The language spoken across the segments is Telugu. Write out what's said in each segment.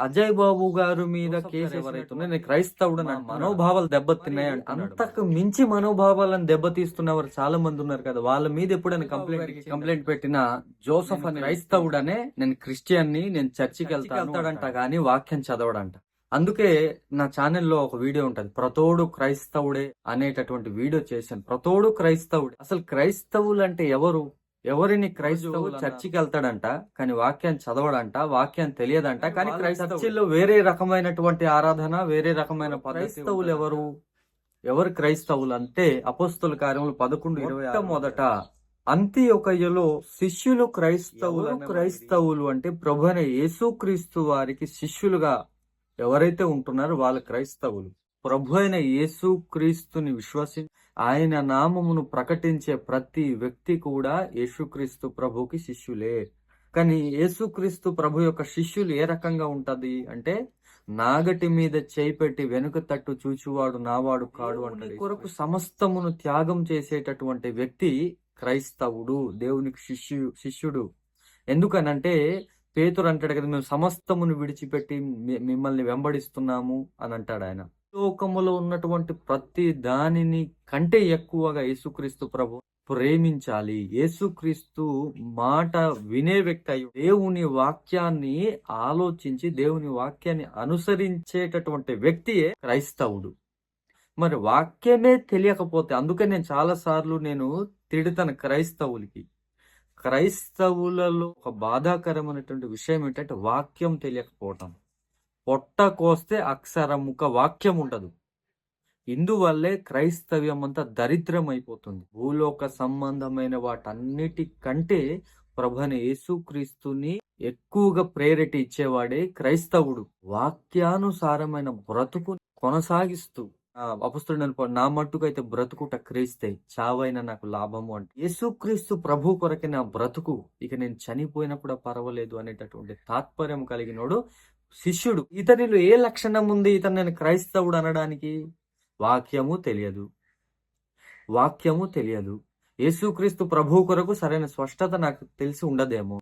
అజయ్ బాబు గారు మీద కేసు ఎవరైతే ఉన్నాయో, నేను క్రైస్తవుడు నా మనోభావాలు దెబ్బతిన్నాయి అంతకు మించి మనోభావాలను దెబ్బతీస్తున్నవారు చాలా మంది ఉన్నారు కదా. వాళ్ళ మీద ఎప్పుడైనా కంప్లైంట్ కంప్లైంట్ పెట్టిన జోసఫ్ అని క్రైస్తవుడనే నేను క్రిస్టియన్ని నేను చర్చికి వెళ్తాడంట. కానీ వాక్యం చదవడంట. అందుకే నా ఛానల్లో ఒక వీడియో ఉంటది. ప్రతోడు క్రైస్తవుడే అనేటటువంటి వీడియో చేశాను. ప్రతోడు క్రైస్తవుడే. అసలు క్రైస్తవులు అంటే ఎవరు? ఎవరిని క్రైస్తవులు చర్చికి వెళ్తాడంట కానీ వాక్యాన్ని చదవడంట వాక్యాన్ని తెలియదంట కానీ క్రైస్తవుల్లో వేరే రకమైనటువంటి ఆరాధన వేరే రకమైన క్రైస్తవులు ఎవరు? ఎవరు క్రైస్తవులు అంటే అపోస్తుల కార్యములు పదకొండు ఇరవై మొదట అంత్యొకయ్యలో శిష్యులు క్రైస్తవులు క్రైస్తవులు అంటే ప్రభు అయిన యేసుక్రీస్తు వారికి శిష్యులుగా ఎవరైతే ఉంటున్నారో వాళ్ళు క్రైస్తవులు. ప్రభు అయిన యేసుక్రీస్తుని విశ్వసి ఆయన నామమును ప్రకటించే ప్రతి వ్యక్తి కూడా యేసుక్రీస్తు ప్రభుకి శిష్యులే. కానీ యేసుక్రీస్తు ప్రభు యొక్క శిష్యులు ఏ రకంగా ఉంటది అంటే నాగటి మీద చేయి పెట్టి వెనుక తట్టు చూచువాడు నావాడు కాడు అంటే కొరకు సమస్తమును త్యాగం చేసేటటువంటి వ్యక్తి క్రైస్తవుడు దేవునికి శిష్యు శిష్యుడు. ఎందుకనంటే పేతురు అంటాడు కదా మేము సమస్తమును విడిచిపెట్టి మిమ్మల్ని వెంబడిస్తున్నాము అని అంటాడు ఆయన. లోకములో ఉన్నటువంటి ప్రతి దానిని కంటే ఎక్కువగా యేసుక్రీస్తు ప్రభు ప్రేమించాలి. యేసుక్రీస్తు మాట వినే వ్యక్తి దేవుని వాక్యాన్ని ఆలోచించి దేవుని వాక్యాన్ని అనుసరించేటటువంటి వ్యక్తియే క్రైస్తవుడు. మరి వాక్యమే తెలియకపోతే అందుకే నేను చాలా సార్లు నేను తిడతాను క్రైస్తవులకి. క్రైస్తవులలో ఒక బాధాకరమైనటువంటి విషయం ఏంటంటే వాక్యం తెలియకపోవటం. పొట్ట కోస్తే అక్షరముఖ వాక్యం ఉండదు. ఇందువల్లే క్రైస్తవ్యం అంతా దరిద్రం అయిపోతుంది భూలోక సంబంధమైన వాటన్నిటికంటే ప్రభుని యేసుక్రీస్తుని ఎక్కువగా ప్రేరటి ఇచ్చేవాడే క్రైస్తవుడు. వాక్యానుసారమైన బ్రతుకు కొనసాగిస్తూ అపస్తుడు అనుకో- నా అయితే బ్రతుకుట క్రీస్తే చావైన నాకు లాభము అంటే. యేసుక్రీస్తు ప్రభు కొరకే నా బ్రతుకు ఇక నేను చనిపోయినా కూడా పర్వాలేదు అనేటటువంటి తాత్పర్యం కలిగినోడు శిష్యుడు. ఇతనిలో ఏ లక్షణం ఉంది? ఇతను నేను క్రైస్తవుడు అనడానికి? వాక్యము తెలియదు. వాక్యము తెలియదు. యేసుక్రీస్తు ప్రభు కొరకు సరైన స్పష్టత నాకు తెలిసి ఉండదేమో.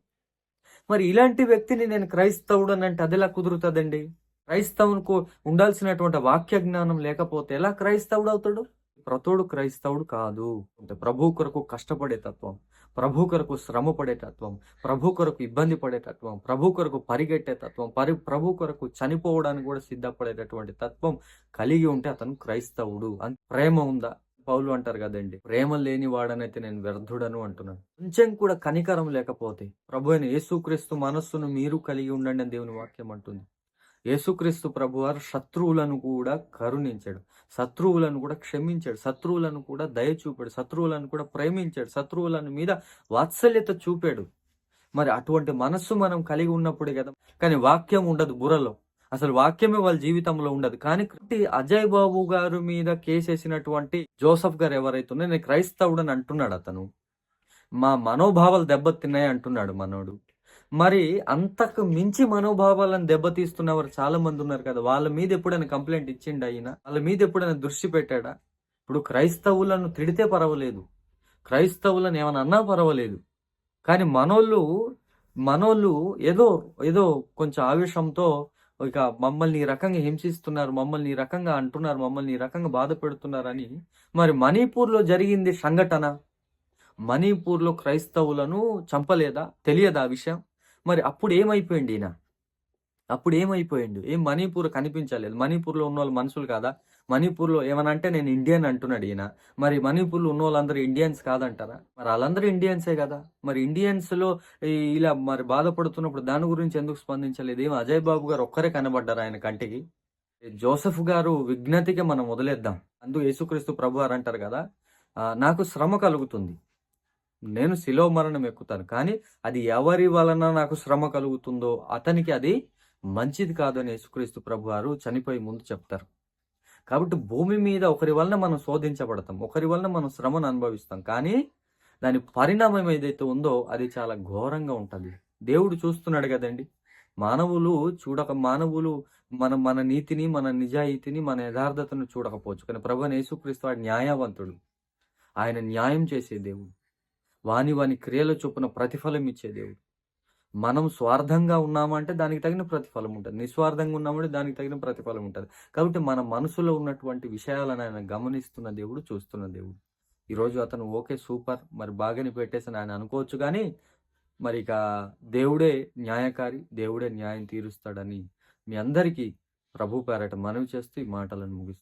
మరి ఇలాంటి వ్యక్తిని నేను క్రైస్తవుడు అని అంటే అదిలా కుదురుతుందండి? క్రైస్తవునికి ఉండాల్సినటువంటి వాక్య జ్ఞానం లేకపోతే ఎలా క్రైస్తవుడు అవుతాడు? ప్రతోడు క్రైస్తవుడు కాదు. అంటే ప్రభు కొరకు కష్టపడే తత్వం ప్రభు కొరకు శ్రమ పడే తత్వం ప్రభు కొరకు ఇబ్బంది పడే తత్వం ప్రభు కొరకు పరిగెట్టే తత్వం పరి ప్రభు కొరకు చనిపోవడానికి కూడా సిద్ధపడేటటువంటి తత్వం కలిగి ఉంటే అతను క్రైస్తవుడు. అంత ప్రేమ ఉందా? పౌలు అంటారు కదండి ప్రేమ లేని వాడనైతే నేను వ్యర్థుడను అంటున్నాను కొంచెం కూడా కనికరం లేకపోతే ప్రభు అయిన యేసుక్రీస్తు మనస్సును మీరు కలిగి ఉండండి అని దేవుని వాక్యం అంటుంది. యేసుక్రీస్తు ప్రభువారు శత్రువులను కూడా కరుణించాడు. శత్రువులను కూడా క్షమించాడు. శత్రువులను కూడా దయ చూపాడు. శత్రువులను కూడా ప్రేమించాడు. శత్రువులను మీద వాత్సల్యత చూపాడు. మరి అటువంటి మనస్సు మనం కలిగి ఉన్నప్పుడే కదా. కానీ వాక్యం ఉండదు బుర్రలో. అసలు వాక్యమే వాళ్ళ జీవితంలో ఉండదు. కానీ అజయ్ బాబు గారు మీద కేసేసినటువంటి జోసఫ్ గారు ఎవరైతే నేను క్రైస్తవుడు అని అంటున్నాడు అతను. మా మనోభావాలు దెబ్బతిన్నాయి అంటున్నాడు మనోడు. మరి అంతకు మించి మనోభావాలను దెబ్బతీస్తున్నవారు చాలా మంది ఉన్నారు కదా. వాళ్ళ మీద ఎప్పుడైనా కంప్లైంట్ ఇచ్చిండు అయినా వాళ్ళ మీద ఎప్పుడైనా దృష్టి పెట్టాడా? ఇప్పుడు క్రైస్తవులను తిడితే పర్వాలేదు. క్రైస్తవులను ఏమైనా అన్నా పర్వాలేదు. కానీ మనోళ్ళు మనోళ్ళు ఏదో ఏదో కొంచెం ఆవేశంతో ఇక మమ్మల్ని ఈ రకంగా హింసిస్తున్నారు మమ్మల్ని ఈ రకంగా అంటున్నారు మమ్మల్ని ఈ రకంగా బాధ పెడుతున్నారని మరి మణిపూర్లో జరిగింది సంఘటన. మణిపూర్లో క్రైస్తవులను చంపలేదా? తెలియదా ఆ విషయం? మరి అప్పుడు ఏమైపోయింది ఈయన? అప్పుడు ఏమైపోయిండు ఏం మణిపూర్ కనిపించలేదు. మణిపూర్లో ఉన్న వాళ్ళు మనుషులు కాదా? మణిపూర్లో ఏమన్నా అంటే నేను ఇండియన్ అంటున్నాడు ఈయన. మరి మణిపూర్లో ఉన్న వాళ్ళందరూ ఇండియన్స్ కాదంటారా? మరి వాళ్ళందరూ ఇండియన్సే కదా? మరి ఇండియన్స్లో ఇలా మరి బాధపడుతున్నప్పుడు దాని గురించి ఎందుకు స్పందించలేదు? ఏం అజయ్ బాబు గారు ఒక్కరే కనబడ్డారు ఆయన కంటికి? జోసెఫ్ గారు విజ్ఞతకి మనం వదిలేద్దాం. అందుకు యేసుక్రీస్తు ప్రభు గారు అంటారు కదా నాకు శ్రమ కలుగుతుంది. నేను శిలో మరణం ఎక్కుతాను. కానీ అది ఎవరి వలన నాకు శ్రమ కలుగుతుందో అతనికి అది మంచిది కాదని యేసుక్రీస్తు ప్రభు వారు చనిపోయి ముందు చెప్తారు. కాబట్టి భూమి మీద ఒకరి వలన మనం శోధించబడతాం. ఒకరి వలన మనం శ్రమను అనుభవిస్తాం. కానీ దాని పరిణామం ఏదైతే ఉందో అది చాలా ఘోరంగా ఉంటుంది. దేవుడు చూస్తున్నాడు కదండి. మానవులు చూడక మానవులు మన మన నీతిని మన నిజాయితీని మన యథార్థతను చూడకపోవచ్చు. కానీ ప్రభు యేసుక్రీస్తు వాడు న్యాయవంతుడు. ఆయన న్యాయం చేసే దేవుడు. వాని వాని క్రియల చొప్పున ప్రతిఫలం ఇచ్చే దేవుడు. మనం స్వార్థంగా ఉన్నామంటే దానికి తగిన ప్రతిఫలం ఉంటుంది. నిస్వార్థంగా ఉన్నామంటే దానికి తగిన ప్రతిఫలం ఉంటుంది. కాబట్టి మన మనసులో ఉన్నటువంటి విషయాలను ఆయన గమనిస్తున్న దేవుడు చూస్తున్న దేవుడు. ఈరోజు అతను ఓకే సూపర్ మరి బాగానే పెట్టేసి ఆయన అనుకోవచ్చు కానీ మరి ఇక దేవుడే న్యాయకారి దేవుడే న్యాయం తీరుస్తాడని మీ అందరికీ ప్రభు పేరట మనవి చేస్తూ ఈ మాటలను ముగిస్తాను